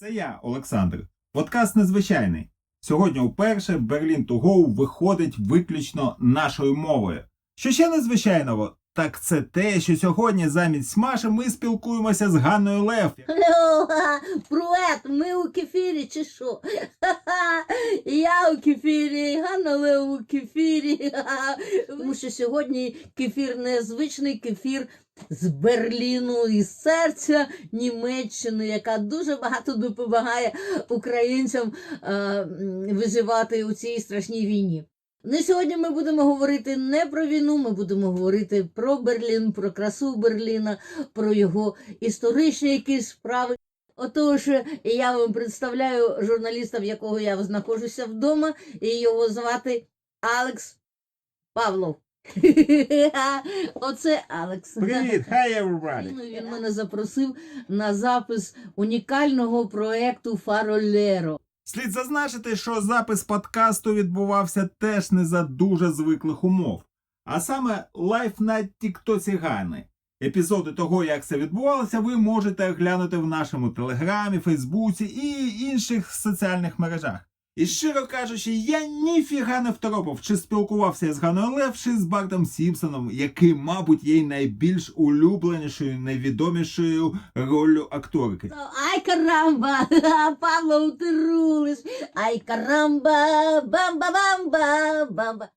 Це я, Олександр. Подкаст незвичайний. Сьогодні вперше Берлін to виходить виключно нашою мовою. Що ще незвичайного? Так це те, що сьогодні замість Маші ми спілкуємося з Ганною Лев. Алло, привет, ми у кефірі чи що? Я у кефірі, Ганна Лев у кефірі. Тому що сьогодні кефір незвичний кефір з Берліну, із серця Німеччини, яка дуже багато допомагає українцям е, виживати у цій страшній війні. Ну, сьогодні ми будемо говорити не про війну, ми будемо говорити про Берлін, про красу Берліна, про його історичні якісь справи. Отож, я вам представляю журналіста, в якого я знаходжуся вдома, і його звати Алекс Павлов. Оце Алекс. Привіт, hi everybody! Він, він мене запросив на запис унікального проекту Фаролеро. Слід зазначити, що запис подкасту відбувався теж не за дуже звиклих умов, а саме лайф на Тіктоці Гани. Епізоди того, як це відбувалося, ви можете оглянути в нашому телеграмі, Фейсбуці і інших соціальних мережах. І щиро кажучи, я ніфіга не второпав, чи спілкувався з Ганою Лев, чи з Бартом Сімпсоном, який, мабуть, є найбільш улюбленішою, найвідомішою роллю акторки. Ай карамба, Павло, ти рулиш. Ай карамба, бамба-бамба, бамба.